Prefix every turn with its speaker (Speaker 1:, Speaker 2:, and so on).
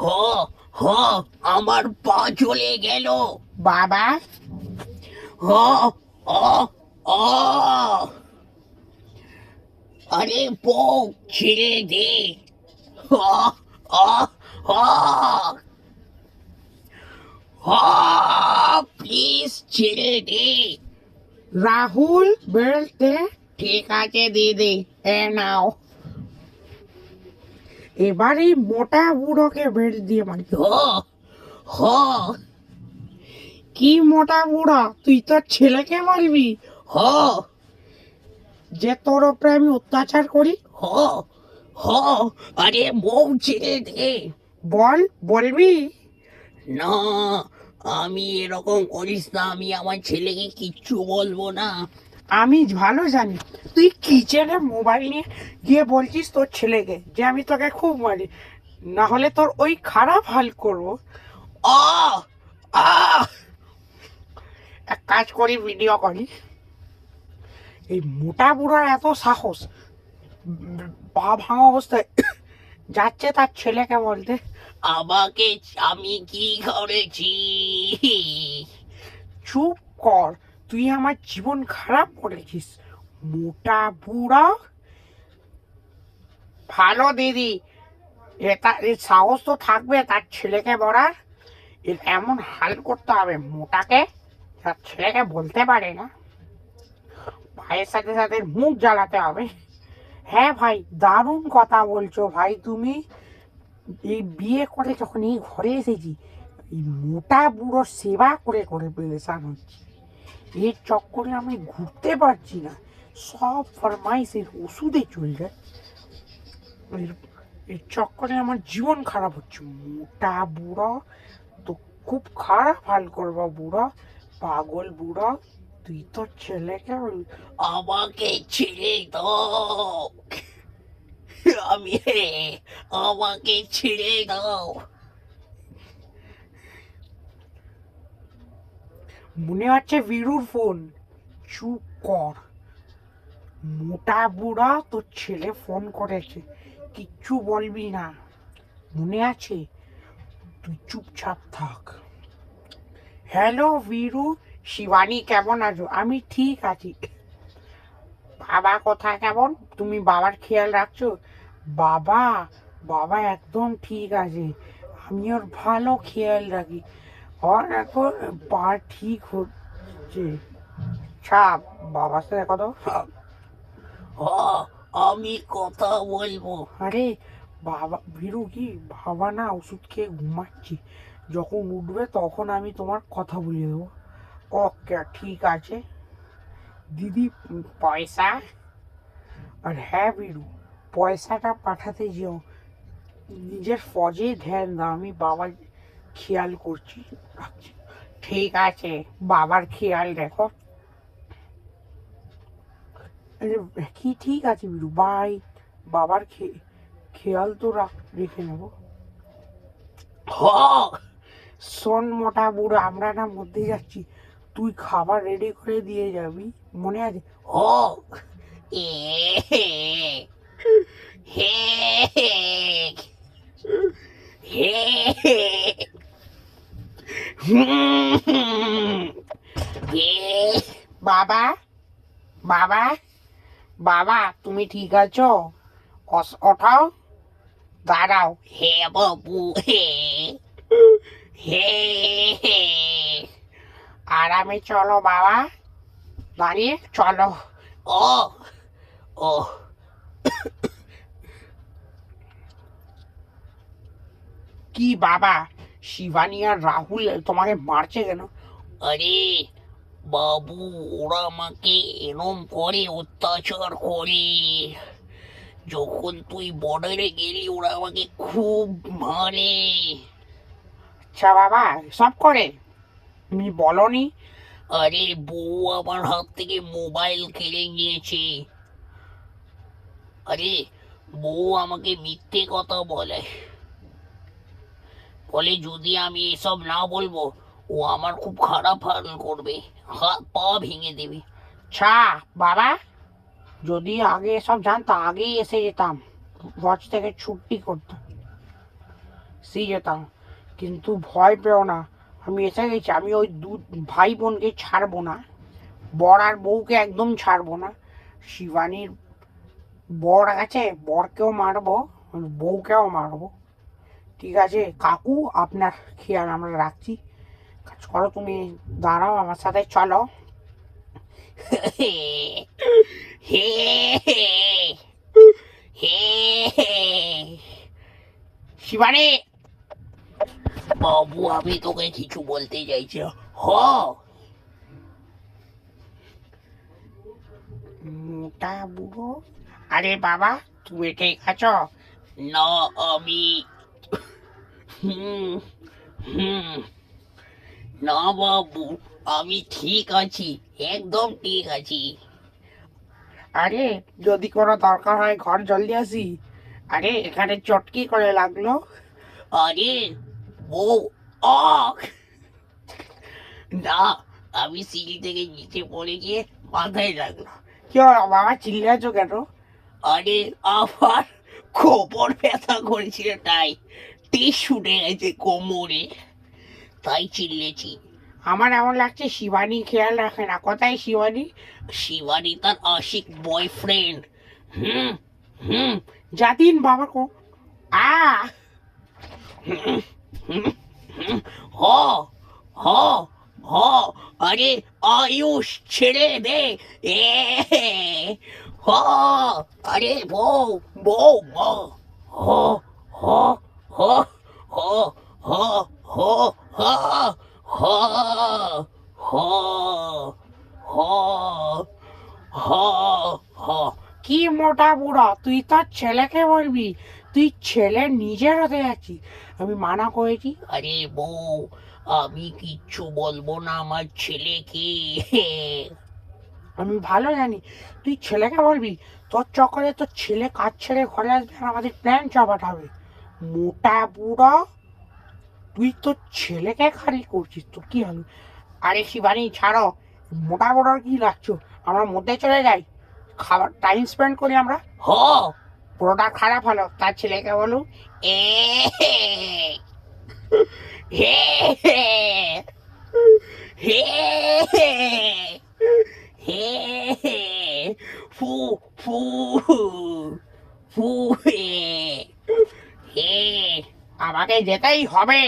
Speaker 1: হ হ আমার পা চলে গেল।
Speaker 2: বাবা?
Speaker 1: হ অ অ। আরে বউ ছেড়ে দে। হ অ হ। প্লিজ ছেড়ে দে।
Speaker 2: রাহুল বেলতে ঠিক আছে দিদি এ নাও। এবার মোটা বুড়োকে বেল্ট দিয়ে মারি
Speaker 1: হ হ।
Speaker 2: কি মোটা বুড়া? তুই তোর ছেলেকে মারবি।
Speaker 1: হ।
Speaker 2: যে তোর ওপরে আমি অত্যাচার করি?
Speaker 1: হ হ। আরে বউ ছেড়ে দে
Speaker 2: বল বলবি?
Speaker 1: না আমি এরকম করিস না। আমি আমার ছেলেকে কিচ্ছু বলব না।
Speaker 2: আমি ভালো জানি। তুই কিচেনে মোবাইল নিয়ে গিয়ে বলছিস তোর ছেলেকে যে আমি তোকে খুব মারি। না হলে তোর ওই খারাপ হাল করব। এক কাজ করি ভিডিও করি। এই মোটা বুড়ার এত সাহস। পা ভাঙা অবস্থায় যাচ্ছে তার ছেলেকে বলতে,
Speaker 1: আমাকে আমি কি করেছি?
Speaker 2: চুপ কর। তুই আমার জীবন খারাপ করেছিস। মোটা বুড়া। ভালো দিদি। এটা এর সাহস তো থাকবে তার ছেলেকে বলার। এর এমন হাল করতে হবে মোটাকে তার ছেলেকে বলতে পারে না। ভাইয়ের সাথে সাথে মুখ জ্বালাতে হবে। হ্যাঁ ভাই, দারুণ কথা বলছো ভাই তুমি। এই বিয়ে করে যখন এই ঘরে এসেছি, এই মোটা বুড়োর সেবা করে করে পেরেছান হচ্ছে। এর চক্করে আমি ঘুরতে পারছি না। সব ফরমাইশের ওষুধে চলে যায়। এর এর চক্করে আমার জীবন খারাপ হচ্ছে। মোটা বুড়ো, তো খুব খারাপ হাল করবা বুড়ো, পাগল বুড়ো। তুই তো ছেলেকে
Speaker 1: আমাকে ছেড়ে দাও। আমি আমাকে ছেড়ে দাও।
Speaker 2: মনে হচ্ছে বীরুর ফোন? চুপ কর। মোটা বুড়া তোর ছেলে ফোন করেছে। কিচ্ছু বলবি না। মনে আছে? তুই চুপচাপ থাক। হ্যালো বীরু শিবানী কেমন আছো? আমি ঠিক আছি। বাবা কোথায় কেমন? তুমি বাবার খেয়াল রাখছো? বাবা বাবা একদম ঠিক আছে। আমি ওর ভালো খেয়াল রাখি। আর এখন পা ঠিক হচ্ছে ছাপ বাবার সাথে কথা
Speaker 1: হ আমি কথা বলব।
Speaker 2: আরে বাবা ভিরু কি বাবা না ওষুধ খেয়ে ঘুমাচ্ছি। যখন উঠবে তখন আমি তোমার কথা বলে দেবো। ওকে ঠিক আছে। দিদি পয়সা? আর হ্যাঁ বিরু পয়সাটা পাঠাতে যেও। নিজের ফজে ধ্যান দাও। আমি বাবার খেয়াল করছি রাখছি। ঠিক আছে বাবার খেয়াল আরে, কি ঠিক আছে বিরু? বাই বাবার খেয়াল তো রাখ- রেখে নেব। শোন মোটা বুড়ো আমরা না মধ্যে যাচ্ছি। তুই খাবার রেডি করে দিয়ে যাবি মনে আছে?
Speaker 1: হে হে হে হে
Speaker 2: বাবা বাবা বাবা, তুমি ঠিক আছো? ওঠাও। দাঁড়াও।
Speaker 1: হে বাবু, হে। হে হে।
Speaker 2: আরামে চলো বাবা। দাঁড়িয়ে চলো।
Speaker 1: ও ও।
Speaker 2: কি বাবা? শিবানী আর রাহুল তোমাকে মারছে কেন?
Speaker 1: আরে বাবু ওরা আমাকে এরম করে অত্যাচার করে। যখন তুই বর্ডারে গেলি ওরা আমাকে খুব মারে।
Speaker 2: আচ্ছা বাবা সব করে? তুমি বলনি?
Speaker 1: আরে বউ আমার হাত থেকে মোবাইল কেড়ে নিয়েছে। আরে বউ আমাকে মিথ্যে কথা বলে। বলে যদি আমি এসব না বলব, ও আমার খুব খারাপ হাল করবে। হাত পা ভেঙে দেবে।
Speaker 2: ছা, বাবা, যদি আগে এসব জানতো, আগেই এসে যেতাম। হজ থেকে ছুটি করতাম। সে যেতাম। কিন্তু ভয় পেও না, আমি এসে গেছি। আমি ওই দু ভাই বোনকে ছাড়বো না। বর আর বউকে একদম ছাড়বো না। শিবানীর বর আছে, বরকেও মারবো, বউকেও মারবো। ঠিক আছে কাকু আপনার খেয়াল আমরা রাখছি। কাজ করো তুমি দাঁড়াও আমার সাথে চলো।
Speaker 1: হে হে হে
Speaker 2: শিবানী।
Speaker 1: বাবু আমি তোকে কিছু বলতে চাইছি। হ।
Speaker 2: মোটা বুড়ো। আরে বাবা তুমি ঠিক আছো?
Speaker 1: না আমি না বাবু আমি ঠিক আছি একদম ঠিক আছি।
Speaker 2: আরে যদি কোনো দরকার হয় ঘর জলদি আসি। আরে এখানে চটকি করে লাগল।
Speaker 1: আরে ও না আমি সিঁড়ি থেকে নিচে পড়ে গিয়ে মাথায় লাগল।
Speaker 2: কি হলো বাবা চিল্লাছো কেন?
Speaker 1: আরে আমার কোমর ব্যথা করেছিল তাই। টিস উঠে গেছে কোমরে। তাই চিল্লেছি।
Speaker 2: আমার এমন লাগছে শিবানী খেয়াল রাখে না। কোথায় শিবানী?
Speaker 1: শিবানী তার আশিক বয়ফ্রেন্ড হুম হুম,
Speaker 2: যাদিন বাবা কো। আ
Speaker 1: হ হ হ, আরে আয়ুষ ছেড়ে দে। এ, হ, আরে বউ বউ হ হ হ হ হ হ হ হ হ হ হ হ।
Speaker 2: কি মোটা বুড়া, তুই তোর ছেলেকে বলবি, তুই ছেলে নিজের হতে যাচ্ছি আমি মানা করেছি।
Speaker 1: আরে বউ, আমি কিচ্ছু বলব না আমার ছেলেকে।
Speaker 2: আমি ভালো জানি, তুই ছেলেকে বলবি, তোর চক্করে তোর ছেলে কাজ ছেড়ে ঘরে আসবে আর আমাদের প্ল্যান চাপাট হবে। মোটা বুড়া তুই তো ছেলেকে খালি করছিস তো কি হবে? আরে শিবানী ছাড়ো মোটা বুড়ার কি লাগছো? আমরা মধ্যে চলে যাই। খাবার টাইম স্পেন্ড করি আমরা।
Speaker 1: হ।
Speaker 2: পুরোটা খারাপ হলো তার ছেলেকে বলো
Speaker 1: এ হে
Speaker 2: যেতেই হবে।